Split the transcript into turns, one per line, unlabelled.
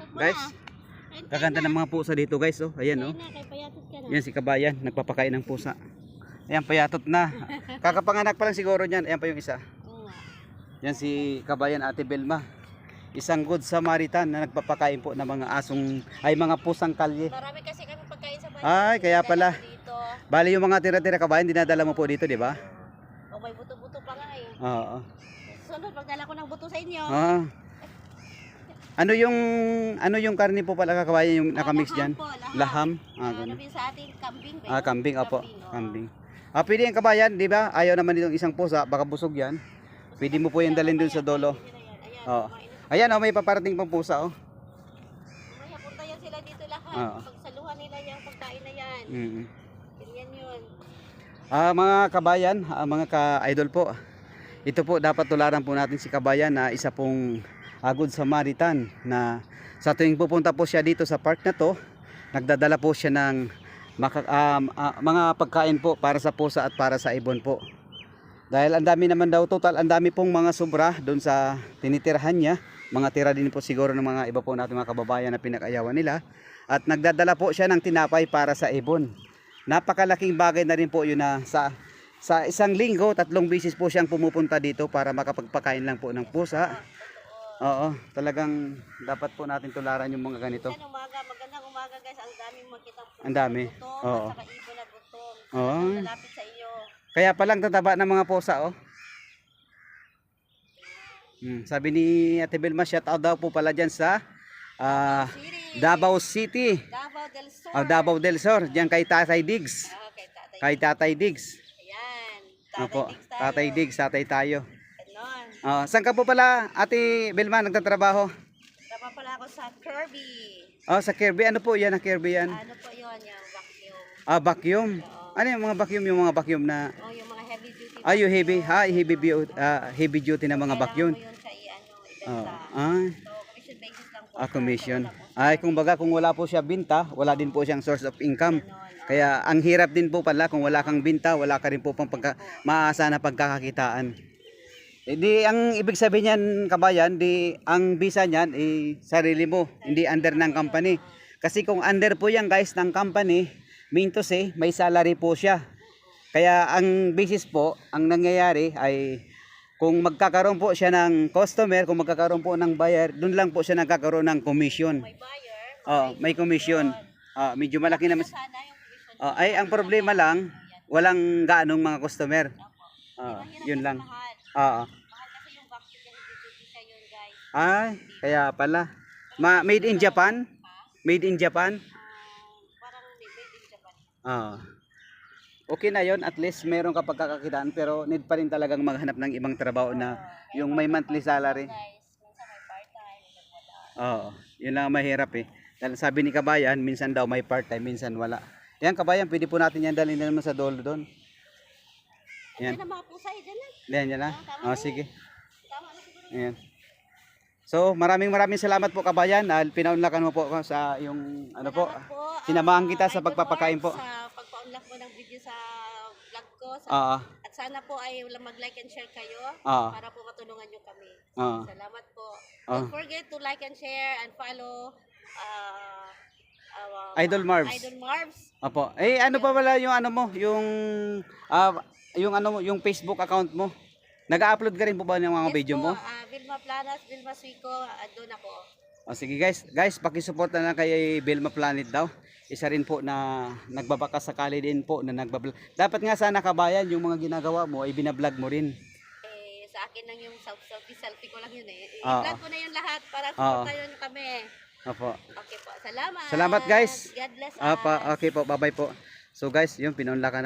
oh, guys. Kaganda ng mga pusa dito guys oh. Ayan oh. Yan si Kabayan, nagpapakain ng pusa. Ayan, payatot na. Kakapanganak pa lang siguro niyan. Ayan pa yung isa.
Oo.
Yan si Kabayan Ate Belma. Isang good Samaritan na nagpapakain po ng mga asong, ay mga pusang kalye.
Marami kasi kami pagkain sa bahay.
Ay, kaya pala. Bali yung mga tira-tira kabayan, dinadala mo po dito, di ba?
O may buto-buto pa nga eh.
Oo.
Sunod, pagdala ko ng buto sa inyo.
Ah. Ano yung ano yung karne po pala kabayan yung nakamix diyan?
laham.
Ah,
Ah,
ganun.
sa ating kambing. ba?
Ah, kambing
oh.
Kambing. Ah, pwede yung kabayan, di ba? Ayaw naman itong isang pusa, baka busog yan. Pwede mo po yung dalhin dun sa dolo. Oo. Ayan, oh, may paparating pang pusa, oh.
Mamaya punta yan sila dito lahat.
Oo.
Pagsaluhan nila yung pagkain na yan.
Mm.
Ganyan yun.
Ah, mga kabayan, ah, mga ka-idol po. Ito po dapat tularan po natin si kabayan na isa pong ah, good Samaritan na sa tuwing pupunta po siya dito sa park na to, nagdadala po siya ng maka- ah, ah, mga pagkain po para sa pusa at para sa ibon po. Dahil ang dami naman daw total, ang dami pong mga sobra doon sa tinitirhan niya. Mga tira din po siguro ng mga iba po natin mga kababayan na pinakayawan nila. At nagdadala po siya ng tinapay para sa ibon. Napakalaking bagay na rin po yun na sa sa isang linggo, tatlong bisis po siyang pumupunta dito para makapagpakain lang po ng pusa. Oo, talagang dapat po natin tularan yung mga ganito.
Yan umaga, magandang umaga guys. Ang daming makita
Ang dami.
Gutom,
Oo.
at saka ibon na gutom.
Oo.
Lalapit sa iyo.
Kaya palang tataba ng mga pusa, oh. Hmm, sabi ni Ate Belma, shout out daw po pala dyan sa
City.
Davao City.
Davao del Sur.
Ah, Davao del Sur, diyan kay Tatay Diggs.
Ah, kay tatay.
Kay Tatay Diggs.
Ayan. Tatay
Opo,
Diggs tayo.
Tatay Diggs, tatay tayo. Ah, saan ka po pala, Ate Belma, nagtatrabaho?
Tama pala ako sa Kirby.
Oh, sa Kirby. Ano po yan, ang Kirby yan?
Ano po yun, yung vacuum.
Ah, vacuum.
Oo.
Ano yung mga vacuum, yung mga vacuum na,
Oh, yung mga heavy duty.
ah, yung heavy, ha, heavy, bu- ah, heavy duty na mga vacuum.
Kailangan mo yun sa i-ano,
Oh,
ibenta.
ah,
So, commission basis lang po.
ah, commission. Ay, kung baga, kung wala po siya binta, wala din po siyang source of income. Kaya ang hirap din po pala kung wala kang binta, wala ka rin po pang pagka, maasa na pagkakakitaan. Eh, di ang ibig sabihin niyan kabayan, di ang visa niyan eh, sarili mo, hindi under ng company. Kasi kung under po yan guys ng company, mean to say, may salary po siya. Kaya ang basis po, ang nangyayari ay kung magkakaroon po siya ng customer, kung magkakaroon po ng buyer, doon lang po siya nagkakaroon ng commission.
May buyer.
Oh, may commission. Ah, medyo malaki naman. Oh, ay ang problema lang, walang gaanong mga customer. Ah, yun lang. Oo.
Mahal kasi yung heavy duty siya yun, guys.
Ay, kaya pala. Ma made in Japan? Made in Japan?
Ah, parang made in Japan.
Ah. Okay na yon at least meron ka pagkakakitaan pero need pa rin talagang maghanap ng ibang trabaho na yung may monthly salary. Oo, yun lang ang mahirap eh. Dahil sabi ni Kabayan, minsan daw may part-time, minsan wala. Yan Kabayan, pwede po natin yan dalhin na naman sa dolo doon. Yan.
Yan ang mga pusa, eh, dyan lang.
Yan, yan na. Oh, sige.
Tama na siguro.
Ayan. So, maraming maraming salamat po kabayan. Dahil pinaunlakan mo po sa yung ano po.
Po,
Sinamahan
ah,
kita sa
Idol
pagpapakain po.
Sa pagpa-unlock mo ng video sa vlog ko. Sa,
Oo.
at sana po ay mag-like and share kayo
Oo.
para po matulungan nyo kami.
Oo.
Salamat po.
Ah.
Don't forget to like and share and follow uh, uh,
Idol Marbs.
Idol Marbs.
Opo. Eh ano pa pala yung ano mo, yung ah, yung ano yung Facebook account mo. Nag-upload ka rin po ba ng mga video mo?
Uh, Vilma Planas, Vilma Suico, uh, doon ako.
O sige guys, guys, paki-support na lang kay Belma Planet daw. Isa rin po na nagbabaka sakali din po na nagbablog. Dapat nga sana kabayan yung mga ginagawa mo ay binablog mo rin.
Eh, sa akin lang yung selfie, selfie ko lang yun eh.
Oo.
I-vlog ko na yun lahat para
Oo.
supportan yun kami.
Opo.
Okay po, salamat.
Salamat, guys.
God bless us.
Apa, okay po, bye-bye po. So guys, yun pinunlakan